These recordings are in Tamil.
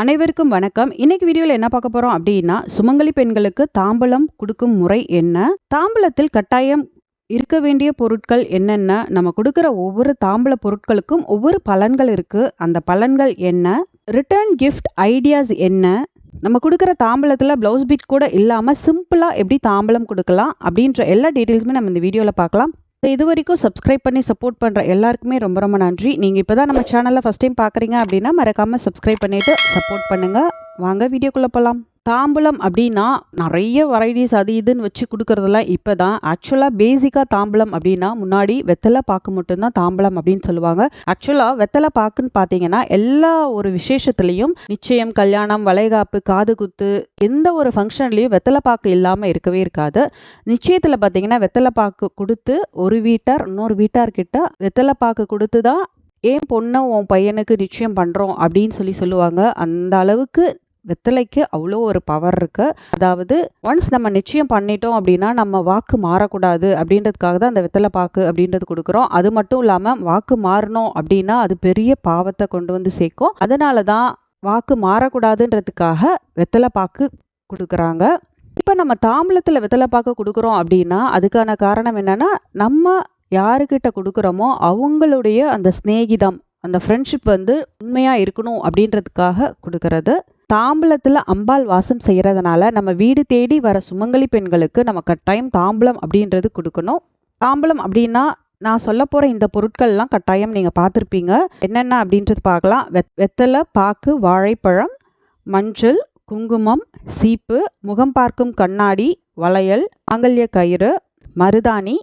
அனைவருக்கும் வணக்கம். இன்னைக்கு வீடியோவில் என்ன பார்க்க போறோம் அப்படின்னா சுமங்கலி பெண்களுக்கு தாம்பலம் கொடுக்கும் முறை என்ன? தாம்பலத்தில் கட்டாயம் இருக்க வேண்டிய பொருட்கள் என்னென்ன? நம்ம கொடுக்குற ஒவ்வொரு தாம்பல பொருட்களுக்கும் ஒவ்வொரு பலன்கள் இருக்கு. அந்த பலன்கள் என்ன? ரிட்டர்ன் கிஃப்ட் ஐடியாஸ் என்ன? நம்ம கொடுக்குற தாம்பலத்தில் ப்ளவுஸ் பீட் கூட இல்லாமல் சிம்பிளாக எப்படி தாம்பலம் கொடுக்கலாம் அப்படின்ற எல்லா டீட்டெயில்ஸுமே நம்ம இந்த வீடியோவில் பார்க்கலாம். இது வரைக்கும் சப்ஸ்கிரைப் பண்ணி சப்போர்ட் பண்ணுற எல்லாருக்குமே ரொம்ப ரொம்ப நன்றி. நீங்கள் இப்போ தான் நம்ம சேனலில் ஃபஸ்ட் டைம் பார்க்குறீங்க அப்படின்னா மறக்காமல் சப்ஸ்கிரைப் பண்ணிவிட்டு சப்போர்ட் பண்ணுங்கள் வாங்க வீடியோக்குள்ளே போகலாம் தாம்பலம் அப்படின்னா நிறைய வெரைட்டிஸ் அது இதுன்னு வச்சு கொடுக்குறதெல்லாம் இப்போ தான் ஆக்சுவலாக பேசிக்காக தாம்பூலம் அப்படின்னா முன்னாடி வெத்தலை பாக்கு மட்டும்தான் தாம்பலம் அப்படின்னு சொல்லுவாங்க. ஆக்சுவலாக வெத்தலை பாக்குன்னு பார்த்தீங்கன்னா எல்லா ஒரு விசேஷத்துலேயும் நிச்சயம் கல்யாணம் வளைகாப்பு காது குத்து எந்த ஒரு ஃபங்க்ஷன்லேயும் வெத்தலை பாக்கு இல்லாமல் இருக்கவே இருக்காது. நிச்சயத்தில் பார்த்தீங்கன்னா வெத்தலை பாக்கு கொடுத்து ஒரு வீட்டார் இன்னொரு வீட்டார்கிட்ட வெத்தலை பாக்கு கொடுத்து தான் ஏன் பொண்ணை உன் பையனுக்கு நிச்சயம் பண்ணுறோம் அப்படின்னு சொல்லி சொல்லுவாங்க. அந்த அளவுக்கு வெத்தலைக்கு அவ்வளோ ஒரு பவர் இருக்குது அதாவது ஒன்ஸ் நம்ம நிச்சயம் பண்ணிட்டோம் அப்படின்னா நம்ம வாக்கு மாறக்கூடாது அப்படின்றதுக்காக தான் அந்த வெத்தலை பாக்கு அப்படின்றது கொடுக்குறோம். அது மட்டும் இல்லாமல் வாக்கு மாறணும் அப்படின்னா அது பெரிய பாவத்தை கொண்டு வந்து சேர்க்கும். அதனால தான் வாக்கு மாறக்கூடாதுன்றதுக்காக வெத்தலை பாக்கு கொடுக்குறாங்க. இப்போ நம்ம தாம்பலத்தில் வெத்தலை பாக்கு கொடுக்குறோம் அப்படின்னா அதுக்கான காரணம் என்னென்னா நம்ம யாருக்கிட்ட கொடுக்குறோமோ அவங்களுடைய அந்த சிநேகிதம் அந்த ஃப்ரெண்ட்ஷிப் வந்து உண்மையாக இருக்கணும் அப்படின்றதுக்காக கொடுக்கறது. தாம்பலத்தில் அம்பாள் வாசம் செய்கிறதுனால நம்ம வீடு தேடி வர சுமங்கலி பெண்களுக்கு நம்ம கட்டாயம் தாம்பலம் அப்படின்றது கொடுக்கணும். தாம்பலம் அப்படின்னா நான் சொல்ல போகிற இந்த பொருட்கள்லாம் கட்டாயம் நீங்கள் பார்த்துருப்பீங்க. என்னென்ன அப்படின்றது பார்க்கலாம். வெத் வெத்தலை பாக்கு வாழைப்பழம் மஞ்சள் குங்குமம் சீப்பு முகம் பார்க்கும் கண்ணாடி வளையல் ஆங்கல்ய கயிறு மருதாணி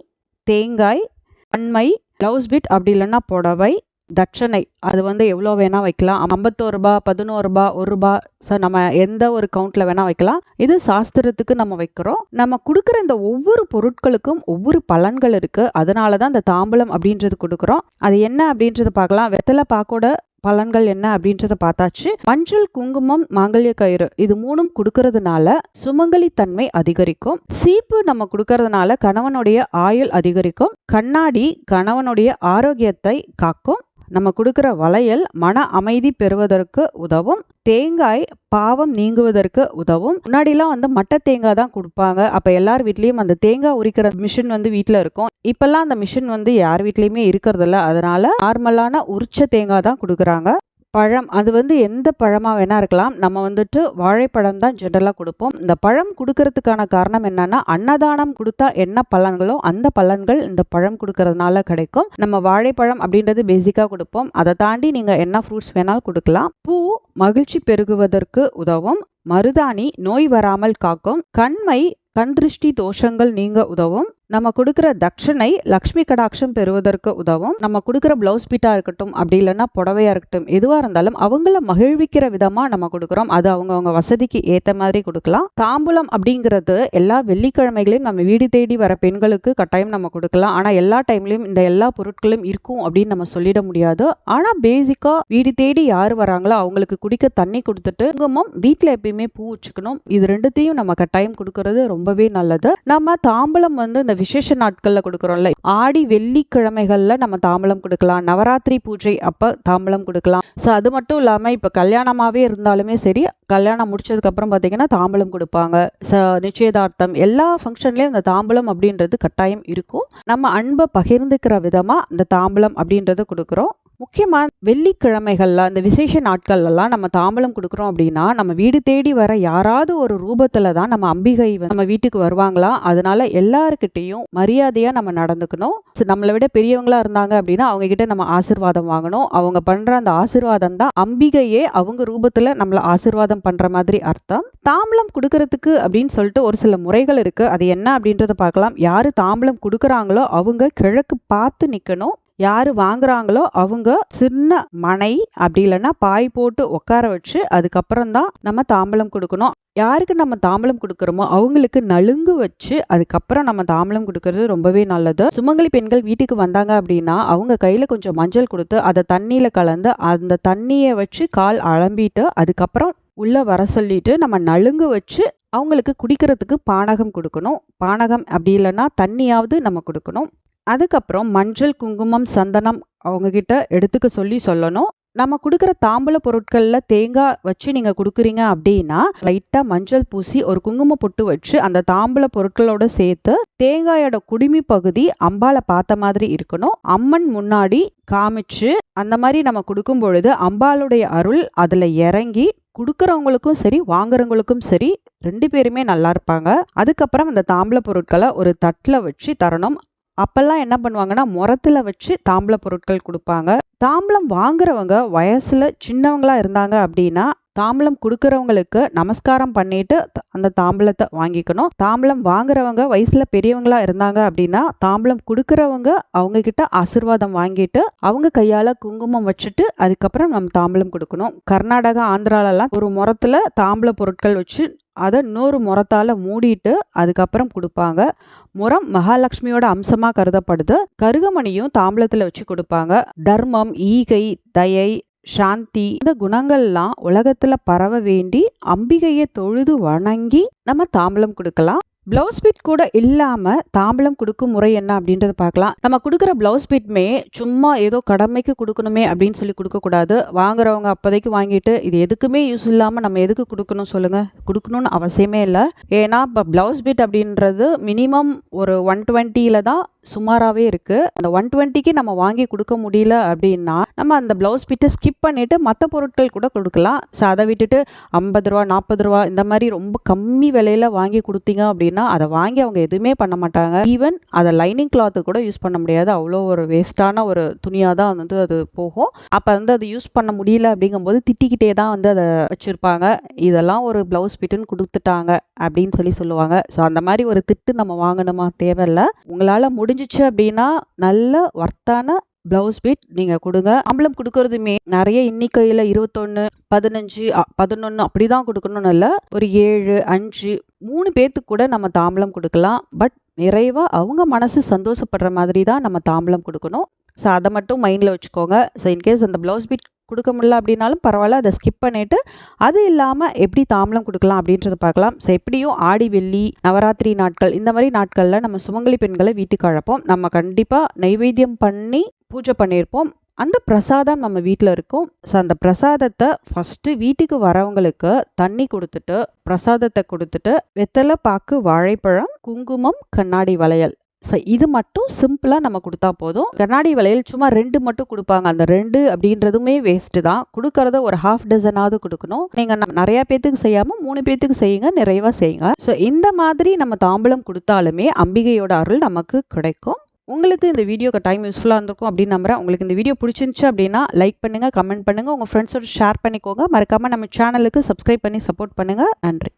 தேங்காய் அண்மை ப்ளவுஸ் பிட் அப்படி இல்லைன்னா புடவை தட்சணை. அது வந்து எவ்வளோ வேணால் வைக்கலாம். ஐம்பத்தோரு ரூபா பதினோரு ரூபா ஒரு ரூபா ஸோ நம்ம எந்த ஒரு கவுண்ட்டில் வேணால் வைக்கலாம். இது சாஸ்திரத்துக்கு நம்ம வைக்கிறோம். நம்ம கொடுக்குற இந்த ஒவ்வொரு பொருட்களுக்கும் ஒவ்வொரு பலன்கள் இருக்குது அதனால தான் இந்த தாம்பலம் அப்படின்றது கொடுக்குறோம். அது என்ன அப்படின்றத பார்க்கலாம். வெத்தலை பாக்கோட பலன்கள் என்ன அப்படின்றத பார்த்தாச்சு. மஞ்சள் குங்குமம் மாங்கல்ய கயிறு இது மூணும் கொடுக்கறதுனால சுமங்கலி தன்மை அதிகரிக்கும். சீப்பு நம்ம கொடுக்கறதுனால கணவனுடைய ஆயுள் அதிகரிக்கும். கண்ணாடி கணவனுடைய ஆரோக்கியத்தை காக்கும். நம்ம கொடுக்குற வளையல் மன அமைதி பெறுவதற்கு உதவும். தேங்காய் பாவம் நீங்குவதற்கு உதவும். முன்னாடிலாம் வந்து மட்டை தேங்காய் தான் கொடுப்பாங்க. அப்போ எல்லார் வீட்லேயும் அந்த தேங்காய் உரிக்கிற மிஷின் வந்து வீட்டில் இருக்கும். இப்போல்லாம் அந்த மிஷின் வந்து யார் வீட்லேயுமே இருக்கிறதில்ல. அதனால நார்மலான உரிச்ச தேங்காய் தான் கொடுக்குறாங்க. பழம் அது வந்து எந்த பழமாக வேணா இருக்கலாம். நம்ம வந்துட்டு வாழைப்பழம் தான் ஜென்ரலாக கொடுப்போம். இந்த பழம் கொடுக்கறதுக்கான காரணம் என்னன்னா அன்னதானம் கொடுத்தா என்ன பலன்களோ அந்த பலன்கள் இந்த பழம் கொடுக்கறதுனால கிடைக்கும். நம்ம வாழைப்பழம் அப்படின்றது பேசிக்காக கொடுப்போம். அதை தாண்டி நீங்கள் என்ன ஃப்ரூட்ஸ் வேணாலும் கொடுக்கலாம். பூ மகிழ்ச்சி பெருகுவதற்கு உதவும். மருதாணி நோய் வராமல் காக்கும். கண்மை கண் திருஷ்டி தோஷங்கள் நீங்க உதவும். நம்ம கொடுக்குற தட்சணை லக்ஷ்மி கடாட்சம் பெறுவதற்கு உதவும். நம்ம கொடுக்குற பிளவுஸ் பீட்டா இருக்கட்டும் அப்படி இல்லைன்னா புடவையா இருக்கட்டும் எதுவாக இருந்தாலும் அவங்கள மகிழ்விக்கிற விதமா நம்ம கொடுக்குறோம். அது அவங்கவுங்க வசதிக்கு ஏத்த மாதிரி கொடுக்கலாம். தாம்பூலம் அப்படிங்கிறது எல்லா வெள்ளிக்கிழமைகளையும் நம்ம வீடு தேடி வர பெண்களுக்கு கட்டாயம் நம்ம கொடுக்கலாம். ஆனா எல்லா டைம்லயும் இந்த எல்லா பொருட்களும் இருக்கும் அப்படின்னு நம்ம சொல்லிட முடியாது. ஆனா பேசிக்கா வீடு தேடி யார் வராங்களோ அவங்களுக்கு குடிக்க தண்ணி கொடுத்துட்டு குங்குமம் வீட்டில் எப்பயுமே பூ வச்சுக்கணும். இது ரெண்டுத்தையும் நம்ம கட்டாயம் கொடுக்கறது ரொம்பவே நல்லது. நம்ம தாம்பலம் வந்து இந்த விசேஷ நாட்களில் கொடுக்குறோம்ல ஆடி வெள்ளிக்கிழமைகள்ல நம்ம தாம்பலம் கொடுக்கலாம் நவராத்திரி பூஜை அப்போ தாம்பலம் கொடுக்கலாம். ஸோ அது மட்டும் இல்லாம இப்போ கல்யாணமாவே இருந்தாலுமே சரி கல்யாணம் முடிச்சதுக்கப்புறம் பார்த்தீங்கன்னா தாம்பலம் கொடுப்பாங்க. ஸோ நிச்சயதார்த்தம் எல்லா ஃபங்க்ஷன்லயும் இந்த தாம்பலம் அப்படின்றது கட்டாயம் இருக்கும். நம்ம அன்பை பகிர்ந்துக்கிற விதமா இந்த தாம்பலம் அப்படின்றத கொடுக்குறோம். முக்கியமாக வெள்ளிக்கிழமைகள்ல அந்த விசேஷ நாட்கள்லாம் நம்ம தாம்பலம் கொடுக்குறோம் அப்படின்னா நம்ம வீடு தேடி வர யாராவது ஒரு ரூபத்துல தான் நம்ம அம்பிகை நம்ம வீட்டுக்கு வருவாங்களாம் அதனால எல்லாருக்கிட்டேயும் மரியாதையாக நம்ம நடந்துக்கணும். நம்மளை விட பெரியவங்களா இருந்தாங்க அப்படின்னா அவங்க கிட்ட நம்ம ஆசிர்வாதம் வாங்கணும். அவங்க பண்ற அந்த ஆசிர்வாதம் தான் அம்பிகையே அவங்க ரூபத்தில் நம்மள ஆசிர்வாதம் பண்ற மாதிரி அர்த்தம். தாம்பலம் கொடுக்கறதுக்கு அப்படின்னு சொல்லிட்டு ஒரு சில முறைகள் இருக்கு. அது என்ன அப்படின்றத பார்க்கலாம். யார் தாம்பலம் கொடுக்குறாங்களோ அவங்க கிழக்கு பார்த்து நிக்கணும். யாரு வாங்குறாங்களோ அவங்க சின்ன மனை அப்படி இல்லைன்னா பாய் போட்டு உட்கார வச்சு அதுக்கப்புறம் தான் நம்ம தாம்பலம் கொடுக்கணும். யாருக்கு நம்ம தாம்பலம் கொடுக்குறோமோ அவங்களுக்கு நலுங்கு வச்சு அதுக்கப்புறம் நம்ம தாம்பலம் கொடுக்கறது ரொம்பவே நல்லது. சுமங்கலி பெண்கள் வீட்டுக்கு வந்தாங்க அப்படின்னா அவங்க கையில் கொஞ்சம் மஞ்சள் கொடுத்து அதை தண்ணியில் கலந்து அந்த தண்ணியை வச்சு கால் அலம்பிட்டு அதுக்கப்புறம் உள்ள வர சொல்லிட்டு நம்ம நலுங்கு வச்சு அவங்களுக்கு குடிக்கிறதுக்கு பானகம் கொடுக்கணும். பானகம் அப்படி இல்லைன்னா தண்ணியாவது நம்ம கொடுக்கணும். அதுக்கப்புறம் மஞ்சள் குங்குமம் சந்தனம் அவங்க கிட்ட எடுத்துக்க சொல்லி சொல்லணும் நம்ம கொடுக்குற தாம்பூல பொருட்கள்ல தேங்காய் வச்சு நீங்க குடுக்குறீங்க அப்படின்னா, லைட்டாக மஞ்சள் பூசி ஒரு குங்கும பொட்டு வச்சு அந்த தாம்பூல பொருட்களோட சேர்த்து தேங்காயோட குடுமி பகுதி அம்பாள பார்த்த மாதிரி இருக்கணும். அம்மன் முன்னாடி காமிச்சு அந்த மாதிரி நம்ம கொடுக்கும் பொழுது அம்பாளுடைய அருள் அதுல இறங்கி கொடுக்குறவங்களுக்கும் சரி, வாங்குறவங்களுக்கும் சரி ரெண்டு பேருமே நல்லா இருப்பாங்க. அதுக்கப்புறம் அந்த தாம்பூல பொருட்களை ஒரு தட்டில் வச்சு தரணும். அப்போல்லாம் என்ன பண்ணுவாங்கன்னா, முரத்தில் வச்சு தாம்பூல பொருட்கள் கொடுப்பாங்க தாம்பூலம் வாங்குறவங்க வயசுல சின்னவங்களா இருந்தாங்க அப்படின்னா, தாம்பூலம் கொடுக்கறவங்களுக்கு நமஸ்காரம் பண்ணிட்டு த அந்த தாம்பூலத்த வாங்கிக்கணும். தாம்பலம் வாங்குறவங்க வயசுல பெரியவங்களா இருந்தாங்க அப்படின்னா, தாம்பூலம் கொடுக்கறவங்க அவங்க கிட்ட ஆசீர்வாதம் வாங்கிட்டு, அவங்க கையால குங்குமம் வச்சுட்டு, அதுக்கப்புறம் நம்ம தாம்பூலம் கொடுக்கணும் கர்நாடகா, ஆந்திராலலாம் ஒரு மொறத்துல தாம்பூல பொருட்கள் வச்சு அதை இன்னொரு மொறத்தால மூடிட்டு அதுக்கப்புறம் கொடுப்பாங்க. முறம் மகாலட்சுமியோட அம்சமா கருதப்படுது. கருகமணியும் தாம்பூலத்துல வச்சு கொடுப்பாங்க. தர்மம், ஈகை, தயை, சாந்தி இந்த குணங்கள்லாம் உலகத்துல பரவ வேண்டி அம்பிகையை தொழுது வணங்கி நம்ம தாம்பலம் கொடுக்கலாம். ப்ளவுஸ் பிட் கூட இல்லாமல் தாம்பளம் கொடுக்கும் முறை என்ன அப்படின்றத பார்க்கலாம். நம்ம கொடுக்குற ப்ளவுஸ் பிட்மே சும்மா ஏதோ கடமைக்கு கொடுக்கணுமே அப்படின்னு சொல்லி கொடுக்கக்கூடாது. வாங்குறவங்க அப்போதைக்கு வாங்கிட்டு இது எதுக்குமே யூஸ் இல்லாமல் நம்ம எதுக்கு கொடுக்கணும் சொல்லுங்கள் கொடுக்கணும்னு அவசியமே இல்லை. ஏன்னா இப்போ ப்ளவுஸ் பிட் அப்படின்றது மினிமம் ஒரு 120ல தான் சுமாராகவே இருக்குது அந்த 120க்கு நம்ம வாங்கி கொடுக்க முடியல அப்படின்னா, நம்ம அந்த ப்ளவுஸ் பிட்டை ஸ்கிப் பண்ணிவிட்டு மற்ற பொருட்கள் கூட கொடுக்கலாம். ஸோ அதை விட்டுட்டு ஐம்பது ரூபா நாற்பது ரூபா இந்த மாதிரி ரொம்ப கம்மி விலையில் வாங்கி கொடுத்தீங்க அப்படின்னா, அத வாங்கி அவங்க எதுவுமே பண்ண மாட்டாங்க. ஈவன் அதை லைனிங் கிளாத்து கூட யூஸ் பண்ண முடியாது. அவ்வளோ ஒரு வேஸ்ட்டான ஒரு துணியாக தான் வந்து அது போகும். அப்போ வந்து அது யூஸ் பண்ண முடியல அப்படிங்கும்போது திட்டிக்கிட்டே தான் வந்து அதை வச்சுருப்பாங்க இதெல்லாம் ஒரு ப்ளவுஸ் பிட்டுன்னு கொடுத்துட்டாங்க அப்படின்னு சொல்லி சொல்லுவாங்க. ஸோ அந்த மாதிரி ஒரு திட்டு நம்ம வாங்கணுமா? தேவையில்ல. உங்களால் முடிஞ்சுச்சு அப்படின்னா, நல்ல ஒர்த்தான ப்ளவுஸ் பீட் நீங்கள் கொடுங்க ஆம்பளம் கொடுக்கறதுமே நிறைய எண்ணிக்கையில் இருபத்தொன்று பதினஞ்சு பதினொன்று அப்படி தான் கொடுக்கணும்னு இல்லை ஒரு 7, 5, மூணு பேர்த்துக்கு கூட நம்ம தாம்பூலம் கொடுக்கலாம் பட் நிறைவாக அவங்க மனசு சந்தோஷப்படுற மாதிரி தான் நம்ம தாம்பூலம் கொடுக்கணும் ஸோ அதை மட்டும் மைண்டில் வச்சுக்கோங்க. ஸோ இன்கேஸ் அந்த ப்ளவுஸ் பிட் கொடுக்க முடியல அப்படின்னாலும் பரவாயில்ல அதை ஸ்கிப் பண்ணிட்டு, அது இல்லாமல் எப்படி தாம்பூலம் கொடுக்கலாம் அப்படின்றத பார்க்கலாம். ஸோ எப்படியும் ஆடி, வெள்ளி, நவராத்திரி நாட்கள் இந்த மாதிரி நாட்களில் நம்ம சுமங்கலி பெண்களை வீட்டுக்கு அழைப்போம். நம்ம கண்டிப்பாக நைவேத்தியம் பண்ணி பூஜை பண்ணியிருப்போம். அந்த பிரசாதம் நம்ம வீட்டில் இருக்கும். ஸோ அந்த பிரசாதத்தை ஃபஸ்ட்டு வீட்டுக்கு வரவங்களுக்கு தண்ணி கொடுத்துட்டு பிரசாதத்தை கொடுத்துட்டு வெத்தலை பாக்கு, வாழைப்பழம், குங்குமம், கண்ணாடி வளையல். ஸோ இது மட்டும் சிம்பிளாக நம்ம கொடுத்தா போதும். கண்ணாடி வளையல் சும்மா ரெண்டு மட்டும் கொடுப்பாங்க அந்த ரெண்டு அப்படின்றதுமே வேஸ்ட்டு தான். கொடுக்கறத ஒரு 1/2 டசனாவது கொடுக்கணும் நீங்கள் நிறையா பேத்துக்கு செய்யாமல் மூணு பேத்துக்கு செய்யுங்க. நிறைவாக செய்யுங்க. ஸோ இந்த மாதிரி நம்ம தாம்பூலம் கொடுத்தாலுமே அம்பிகையோட அருள் நமக்கு கிடைக்கும். உங்களுக்கு இந்த வீடியோக்கு டைம் யூஸ்ஃபுல்லாக இருந்திருக்கும் அப்படின்னு நம்புறேன். உங்களுக்கு இந்த வீடியோ பிடிச்சிருந்துச்சு அப்படின்னா, லைக் பண்ணுங்கள் கமெண்ட் பண்ணுங்க, உங்கள் ஃப்ரெண்ட்ஸோட ஷேர் பண்ணிக்கோங்க. மறக்காமல் நம்ம சேனலுக்கு சப்ஸ்கிரைப் பண்ணி சப்போர்ட் பண்ணுங்கள் நன்றி.